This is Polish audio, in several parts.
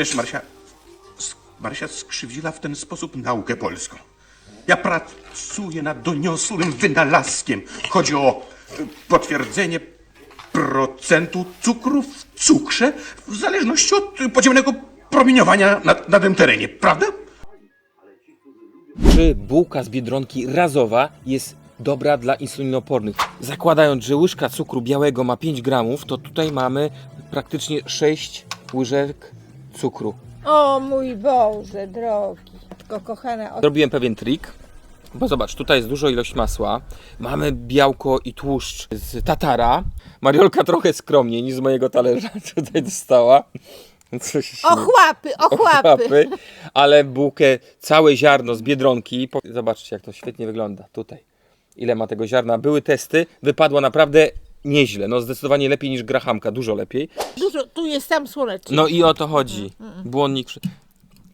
Przecież Marysia, Marysia skrzywdziła w ten sposób naukę polską. Ja pracuję nad doniosłym wynalazkiem. Chodzi o y, potwierdzenie procentu cukru w cukrze w zależności od podziemnego promieniowania na, na tym terenie, prawda? Czy bułka z Biedronki razowa jest dobra dla insulinopornych? Zakładając, że łyżka cukru białego ma 5 gramów, to tutaj mamy praktycznie 6 łyżek cukru. O mój Boże, drogi. Tylko kochana, o... Zrobiłem pewien trik, bo zobacz, tutaj jest dużo ilość masła, mamy białko i tłuszcz z tatara. Mariolka trochę skromniej niż z mojego talerza tutaj dostała. Co się śmieje. ochłapy, ochłapy. Ochłapy, ale bułkę, całe ziarno z Biedronki. Zobaczcie, jak to świetnie wygląda tutaj. Ile ma tego ziarna. Były testy, wypadło naprawdę nieźle. No zdecydowanie lepiej niż grahamka, dużo lepiej. Dużo, tu jest sam słoneczny. No i o to chodzi. Błonnik. przy-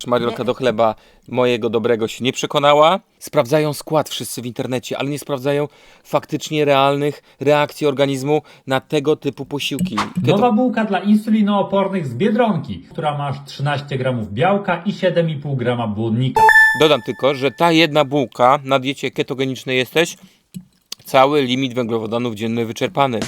Mariolka do chleba mojego dobrego się nie przekonała. Sprawdzają skład wszyscy w internecie, ale nie sprawdzają faktycznie realnych reakcji organizmu na tego typu posiłki. Keto- Nowa bułka dla insulinoopornych z Biedronki, która ma 13 gramów białka i 7,5 grama błonnika. Dodam tylko, że ta jedna bułka na diecie ketogenicznej jesteś, cały limit węglowodanów dzienny wyczerpany.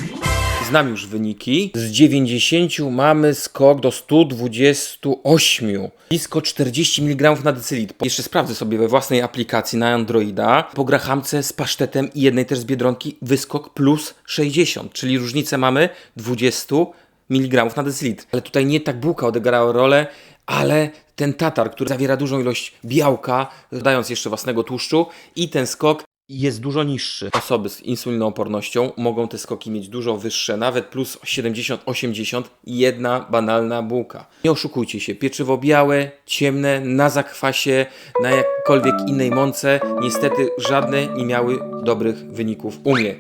Znam już wyniki. Z 90 mamy skok do 128. Blisko 40 mg na decylitr. Jeszcze sprawdzę sobie we własnej aplikacji na Androida. Po grahamce z pasztetem i jednej też z Biedronki wyskok plus 60, czyli różnicę mamy 20 mg na decylitr. Ale tutaj nie tak bułka odegrała rolę, ale ten tatar, który zawiera dużą ilość białka, dodając jeszcze własnego tłuszczu i ten skok jest dużo niższy. Osoby z insulinoopornością mogą te skoki mieć dużo wyższe, nawet plus 70-80 i jedna banalna bułka. Nie oszukujcie się, pieczywo białe, ciemne, na zakwasie, na jakkolwiek innej mące, niestety żadne nie miały dobrych wyników u mnie.